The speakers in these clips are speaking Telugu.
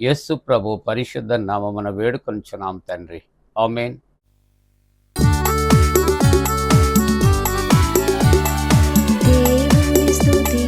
యేసు ప్రభు పరిశుద్ధ నామమున వేడుకొంచున్నాం తండ్రి. ఆమెన్. దేవుని స్తుతించుడి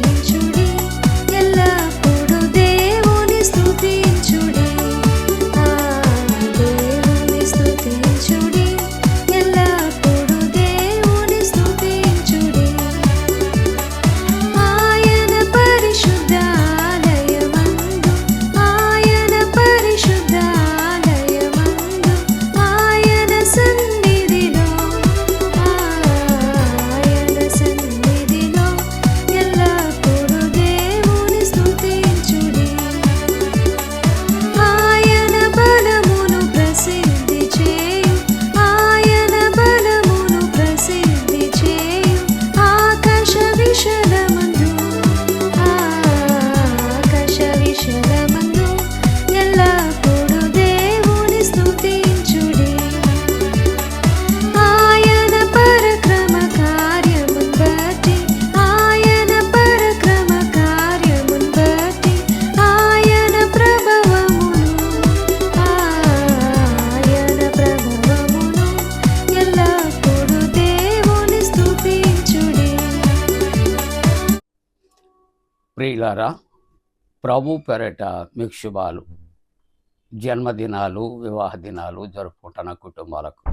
ప్రియులారా ప్రభు పెరట మీకు శుభాలు. జన్మదినాలు వివాహ దినాలు జరుపుకుంటున్న కుటుంబాలకు.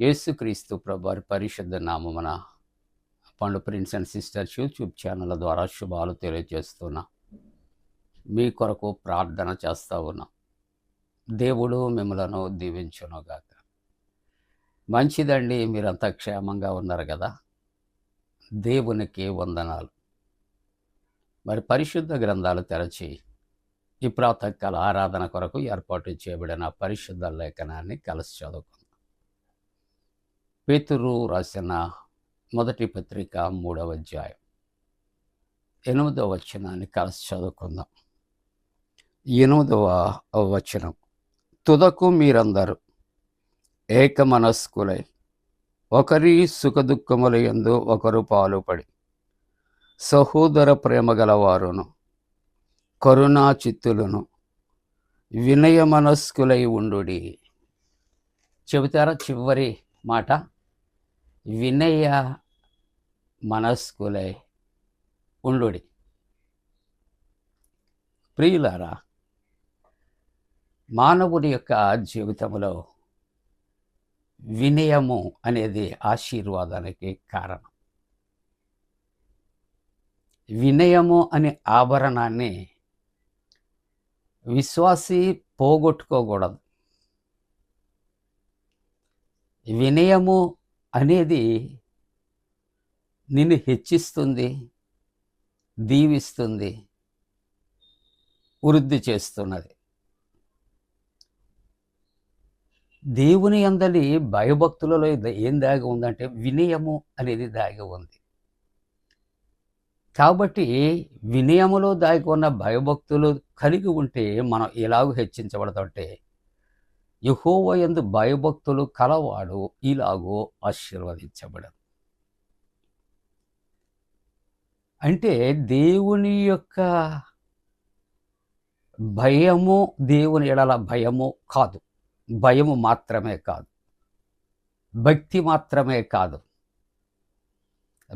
యేసుక్రీస్తు ప్రభు పరిశుద్ధ నామమున Pandu prince and sisters YouTube channel ద్వారా శుభాలు తెలియజేస్తున్నా. మీ కొరకు ప్రార్థన చేస్తూ ఉన్నా. దేవుడు మిమ్మలను దీవించునుగాక మంచిదండి మీరంతా క్షేమంగా ఉన్నారు కదా. దేవునికి వందనాలు. మరి పరిశుద్ధ గ్రంథాలు తెరచి ఈ ప్రాతకాల ఆరాధన కొరకు ఏర్పాటు చేయబడిన పరిశుద్ధ లేఖనాన్ని కలిసి చదువుకుందాం. పేతురు రాసిన మొదటి పత్రిక మూడవ అధ్యాయం ఎనిమిదవ వచనాన్ని కలిసి చదువుకుందాం. ఎనిమిదవ వచనం తుదకు మీరందరూ ఏక మనస్కులై ఒకరి సుఖదుఖముల యందు ఒకరు పాలుపడి సహోదర ప్రేమ గలవారును కరుణా చిత్తులను వినయ మనస్కులై ఉండుడి. చెబుతారా చివరి మాట? వినయ మనస్కులై ఉండుడి. ప్రియులారా మానవుడి యొక్క జీవితంలో వినయము అనేది ఆశీర్వాదానికి కారణం. వినయము అనే ఆభరణాన్ని విశ్వాసి పోగొట్టుకోకూడదు. వినయము అనేది నిన్ను హెచ్చిస్తుంది దీవిస్తుంది వృద్ధి చేస్తున్నది. దేవుని అందలి భయభక్తులలో ఏం దాగి ఉందంటే వినయము అనేది దాగి ఉంది. కాబట్టి వినయములో దాగి ఉన్న భయభక్తులు కలిగి ఉంటే మనం ఎలాగో హెచ్చించబడతాంటే యహోవ ఎందు భయభక్తులు కలవాడు ఇలాగో ఆశీర్వదించబడదు అంటే దేవుని యొక్క భయము దేవుని ఎడల భయము కాదు. భయము మాత్రమే కాదు. భక్తి మాత్రమే కాదు.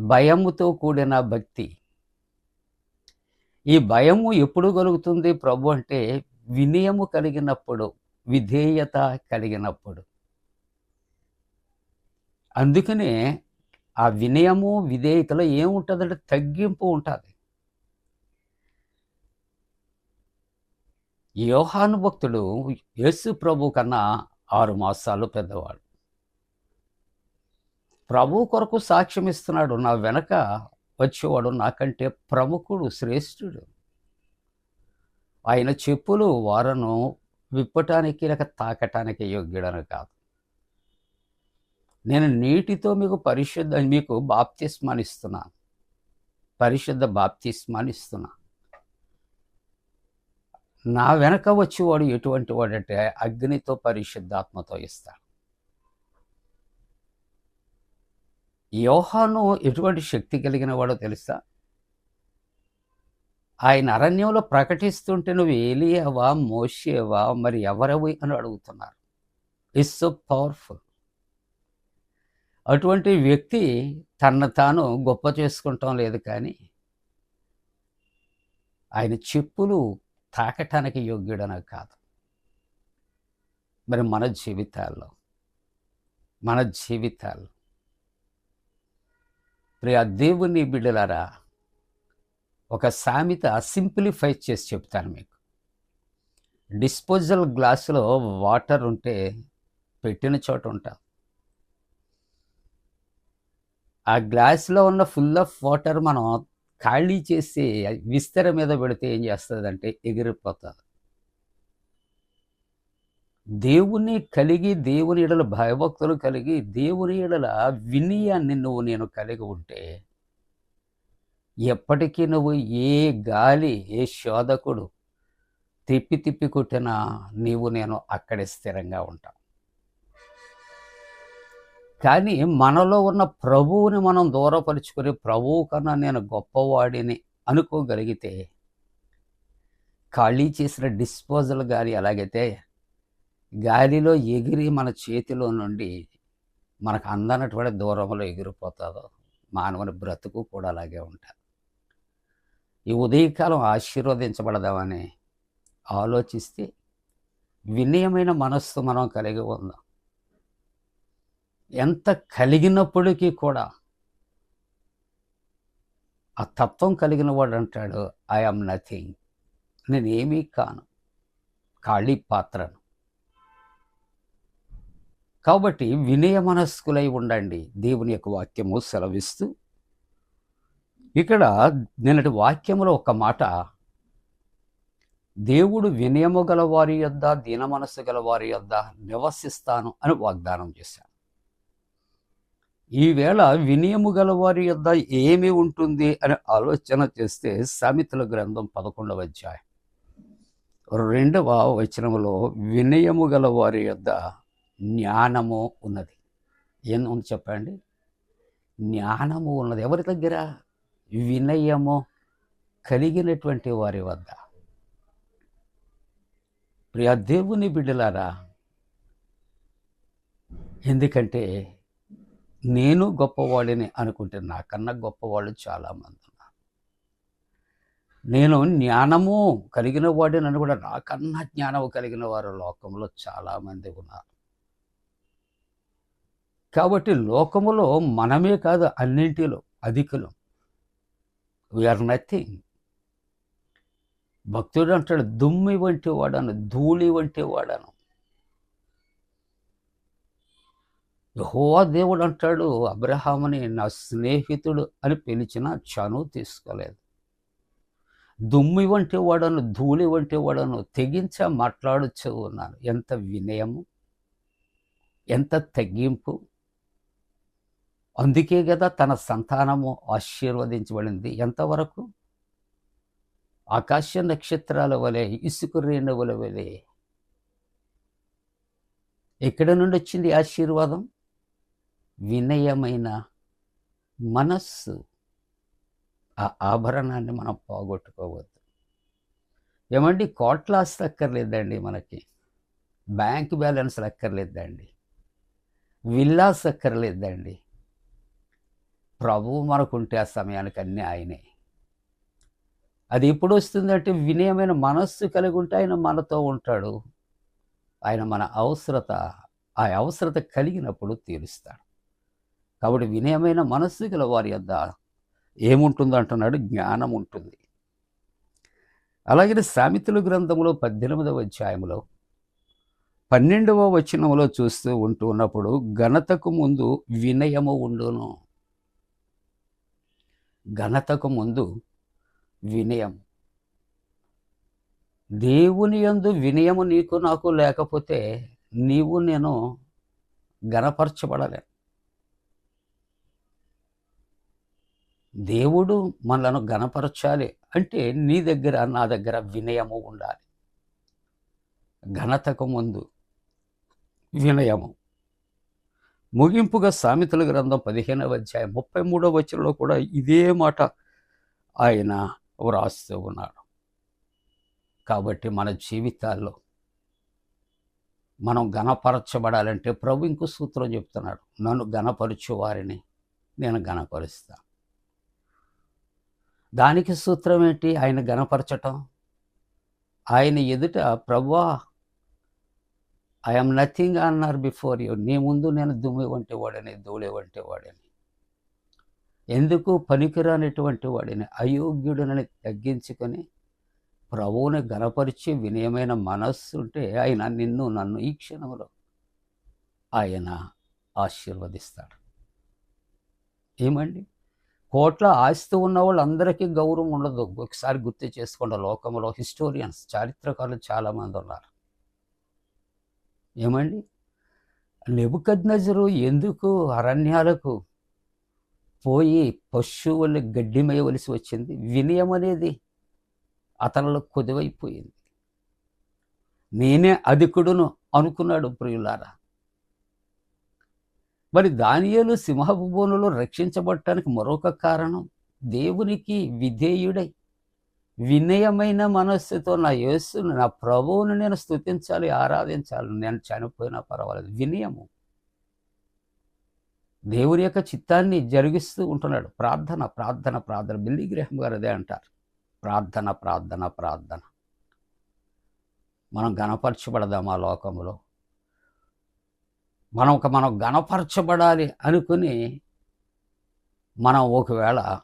భయముతో కూడిన భక్తి ఈ భయము ఎప్పుడు కలుగుతుంది ప్రభు అంటే వినయము కలిగినప్పుడు విధేయత కలిగినప్పుడు. అందుకనే ఆ వినయము విధేయతలో ఏముంటుందంటే తగ్గింపు ఉంటుంది. యోహాను భక్తుడు యేసు ప్రభు కన్నా ఆరు మాసాలు పెద్దవాడు. ప్రభు కొరకు సాక్ష్యం ఇస్తున్నాడు నా వెనక వచ్చేవాడు నాకంటే ప్రముఖుడు శ్రేష్ఠుడు. ఆయన చెప్పులు వారను విప్పటానికి లేక తాకటానికి యోగ్యుడను కాదు. నేను నీటితో మీకు పరిశుద్ధ మీకు బాప్తిస్మాన్ని ఇస్తున్నాను పరిశుద్ధ బాప్తిస్మాన్ని ఇస్తున్నా నా వెనక వచ్చేవాడు ఎటువంటి వాడంటే అగ్నితో పరిశుద్ధాత్మతో ఇస్తాడు. యోహాను ఎటువంటి శక్తి కలిగిన వాడో తెలుసా? ఆయన అరణ్యంలో ప్రకటిస్తుంటే నువ్వు ఏలియవా మోషేవా మరి ఎవరవి అని అడుగుతున్నారు. ఇట్స్ సో పవర్ఫుల్ అటువంటి వ్యక్తి తనను తాను గొప్ప చేసుకుంటాం లేదు కానీ ఆయన చెప్పులు తాకటానికి యోగ్యుడన కాదు. మరి మన జీవితాల్లో మన జీవితాల్లో ప్రియ దేవుని బిడ్డలారా ఒక సామెత సింప్లిఫై చేసి చెప్తాను మీకు. డిస్పోజల్ గ్లాసులో వాటర్ ఉంటే పెట్టిన చోట ఉంటాం. ఆ గ్లాసులో ఉన్న ఫుల్ ఆఫ్ వాటర్ మనం ఖాళీ చేసి విస్తర మీద పెడితే ఏం చేస్తుందంటే ఎగిరిపోతుంది. దేవుని కలిగి దేవుని ఎడల భయభక్తులు కలిగి దేవుని ఎడల వినయాన్ని నువ్వు నేను కలిగి ఉంటే ఎప్పటికీ నువ్వు ఏ గాలి ఏ శోధకుడు తిప్పి తిప్పి కొట్టినా నీవు నేను అక్కడే స్థిరంగా ఉంటాం. కానీ మనలో ఉన్న ప్రభువుని మనం దూరపరుచుకొని ప్రభువు కన్నా నేను గొప్పవాడిని అనుకోగలిగితే ఖాళీ చేసిన డిస్పోజల్ కానీ ఎలాగైతే గాలిలో ఎగిరి మన చేతిలో నుండి మనకు అందనటువంటి దూరంలో ఎగిరిపోతుందో మానవుని బ్రతుకు కూడా అలాగే ఉంటుంది ఈ ఉదయకాలం ఆశీర్వదించబడదామని ఆలోచిస్తే వినయమైన మనస్సు మనం కలిగి ఉందాం. ఎంత కలిగినప్పటికీ కూడా ఆ తత్వం కలిగిన వాడు అంటాడు ఐ ఆమ్ నథింగ్ నేనేమీ కాను ఖాళీ పాత్రను. కాబట్టి వినయ మనస్కులై ఉండండి. దేవుని యొక్క వాక్యము సెలవిస్తూ ఇక్కడ నిన్నటి వాక్యములో ఒక మాట దేవుడు వినయము గల వారి యొద్ద దీన మనస్సు గల వారి యొద్ద నివసిస్తాను అని వాగ్దానం చేశాను ఈవేళ వినయము గల వారి యొద్ద ఏమి ఉంటుంది అని ఆలోచన చేస్తే సామెతల గ్రంథం పదకొండవ అధ్యాయం. రెండవ వచనములో వినయము గల వారి యొద్ద జ్ఞానము ఉన్నది. ఏం ఉంది చెప్పండి? జ్ఞానము ఉన్నది. ఎవరి దగ్గర? వినయము కలిగినటువంటి వారి వద్ద. ప్రియ దేవుని బిడ్డలారా ఎందుకంటే నేను గొప్పవాడిని అనుకుంటే నాకన్నా గొప్పవాళ్ళు చాలామంది ఉన్నారు. నేను జ్ఞానము కలిగిన వాడిని అని కూడా నాకన్నా జ్ఞానము కలిగిన వారు లోకంలో చాలామంది ఉన్నారు. కాబట్టి లోకములో మనమే కాదు అన్నింటిలో అధికులు. వీఆర్ నథింగ్ భక్తుడు అంటాడు దుమ్మి వంటి వాడాను ధూళి వంటి వాడాను. యహోవా దేవుడు అంటాడు అబ్రహాముని నా స్నేహితుడు అని పిలిచిన చనువు తీసుకోలేదు. దుమ్మి వంటి వాడను ధూళి వంటి వాడను తెగించ మాట్లాడుచూ ఉన్నాను ఎంత వినయము ఎంత తగ్గింపు అందుకే కదా తన సంతానము ఆశీర్వదించబడింది ఎంతవరకు? ఆకాశ నక్షత్రాల వలె ఇసుక రేణువుల వలె. ఎక్కడి నుండి వచ్చింది ఆశీర్వాదం? వినయమైన మనస్సు. ఆ ఆభరణాన్ని మనం పోగొట్టుకోవద్దు. ఏమండి? కోట్ల ఆస్తి అక్కర్లేదండి మనకి. బ్యాంక్ బ్యాలెన్స్ అక్కర్లేదండి విల్లాస్ అక్కర్లేదండి ప్రభువు మనకుంటే ఆ సమయానికి అన్నీ ఆయనే. అది ఎప్పుడు వస్తుందంటే వినయమైన మనస్సు కలిగి ఉంటే ఆయన మనతో ఉంటాడు. ఆయన మన అవసరత ఆ అవసరత కలిగినప్పుడు తీరుస్తాడు. కాబట్టి వినయమైన మనస్సు గల వారి యొద్ద ఏముంటుంది అంటున్నాడు జ్ఞానం ఉంటుంది. అలాగే సామెతల గ్రంథంలో పద్దెనిమిదవ అధ్యాయంలో పన్నెండవ వచనంలో చూస్తూ ఉంటూ ఉన్నప్పుడు ఘనతకు ముందు వినయము ఉండును. ఘనతకు ముందు వినయం. దేవుని యందు వినయము నీకు నాకు లేకపోతే నీవు నేను గనపరచబడలే దేవుడు మనలను గనపరచాలి అంటే నీ దగ్గర నా దగ్గర వినయము ఉండాలి. ఘనతకు ముందు వినయము. ముగింపుగా సామెతల గ్రంథం పదిహేనవ అధ్యాయం ముప్పై మూడవ వచనంలో కూడా ఇదే మాట ఆయన వ్రాస్తూ ఉన్నాడు. కాబట్టి మన జీవితాల్లో మనం గణపరచబడాలంటే ప్రభు ఇంకో సూత్రం చెప్తున్నాడు. నన్ను ఘనపరచు వారిని నేను గణపరుస్తా దానికి సూత్రం ఏంటి? ఆయన ఘనపరచటం? ఆయన ఎదుట ప్రభువా ఐఎమ్ నథింగ్ అన్నారు బిఫోర్ యూ నీ ముందు నేను దుమ్మి వంటి వాడని ధూళి వంటి వాడని ఎందుకు పనికిరానిటువంటి వాడిని? అయోగ్యుడనని తగ్గించుకొని ప్రభువుని గనపరిచి వినయమైన మనస్సు ఉంటే ఆయన నిన్ను నన్ను ఈ క్షణంలో ఆయన ఆశీర్వదిస్తాడు. ఏమండి? కోట్ల ఆస్తి ఉన్న వాళ్ళందరికీ గౌరవం ఉండదు. ఒకసారి గుర్తు చేసుకోండి. లోకంలో హిస్టోరియన్స్ చారిత్రకారులు చాలామంది ఉన్నారు. ఏమండి? నెబుకద్నజరు ఎందుకు అరణ్యాలకు పోయి పశువులు గడ్డి మేయవలసి వచ్చింది? వినయం అనేది అతనిలో కొదువైపోయింది. నేనే అధికుడును అనుకున్నాడు ప్రియులారా. మరి దానియలు సింహపు రక్షించబడటానికి మరొక కారణం దేవునికి విధేయుడై వినయమైన మనస్సుతో నా యేసును నా ప్రభువును నేను స్తుతించాలి ఆరాధించాలి. నేను చనిపోయినా పర్వాలేదు. వినయము. దేవుని యొక్క చిత్తాన్ని జరిగిస్తూ ఉంటున్నాడు. ప్రార్థన ప్రార్థన ప్రార్థన. బిల్లి గ్రహం గారు అదే అంటారు. ప్రార్థన ప్రార్థన ప్రార్థన. మనం గణపరచబడదాం ఆ లోకంలో మనం ఒక మనం గణపరచబడాలి అనుకుని మనం ఒకవేళ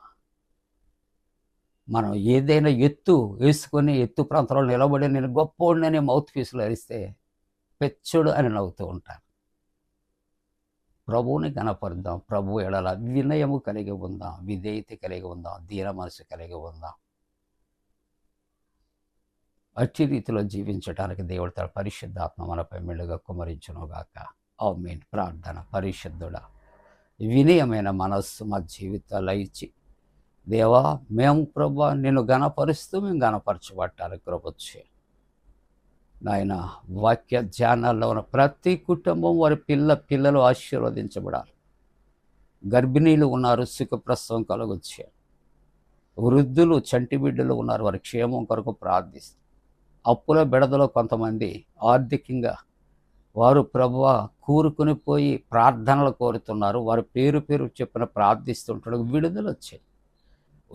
మనం ఏదైనా ఎత్తు వేసుకొని ఎత్తు ప్రాంతంలో నిలబడి నేను గొప్పోడిని మౌత్ పీసులు అరిస్తే పెచ్చుడు అని నవ్వుతూ ఉంటాను ప్రభువుని గణపరుద్దాం ప్రభు ఎడల వినయము కలిగి ఉందాం. విధేయత కలిగి ఉందాం. దీన మనసు కలిగి ఉందాం. అట్టి రీతిలో జీవించడానికి దేవుడు తన పరిశుద్ధాత్మ మనపై మెళ్ళుగా కుమరించునుగాక. ఓ మీన్ ప్రార్థన. పరిశుద్ధుడ వినయమైన మనస్సు మా జీవితాలు ఇచ్చి దేవా మేము ప్రభా నిన్ను గణపరుస్తూ మేము గణపరచబట్టాలి కృపొచ్చే నాయన వాక్య ధ్యానాల్లో ఉన్న ప్రతి కుటుంబం వారి పిల్ల పిల్లలు ఆశీర్వదించబడాలి. గర్భిణీలు ఉన్నారు సుఖప్రసవం కలగొచ్చే. వృద్ధులు చంటి బిడ్డలు ఉన్నారు వారి క్షేమం కొరకు ప్రార్థిస్తారు అప్పుల బిడదలో కొంతమంది ఆర్థికంగా వారు ప్రభువ కూరుకుని పోయి ప్రార్థనలు కోరుతున్నారు వారి పేరు పేరు చెప్పిన ప్రార్థిస్తుంటాడు విడుదల వచ్చాయి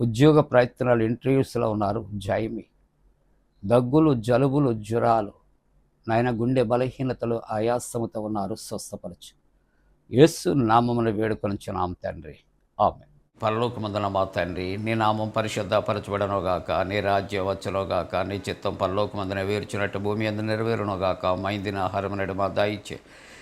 ఉద్యోగ ప్రయత్నాలు ఇంటర్వ్యూస్లో ఉన్నారు జైమి దగ్గులు జలుబులు జ్వరాలు. నాయన గుండె బలహీనతలు ఆయాసముతో ఉన్నారు స్వస్థపరచు. యేసు నామమును వేడుకొనిచున్నాం తండ్రి. ఆమె పరలోకమందున మా తండ్రి నీ నామం పరిశుద్ధపరచబడనుగాక నీ రాజ్యం వచ్చునుగాక నీ చిత్తం పరలోకమందున వేర్చినట్టు భూమి అందు నెరవేరునుగాక మైందిన ఆహారం నడు మా దాయిచ్చే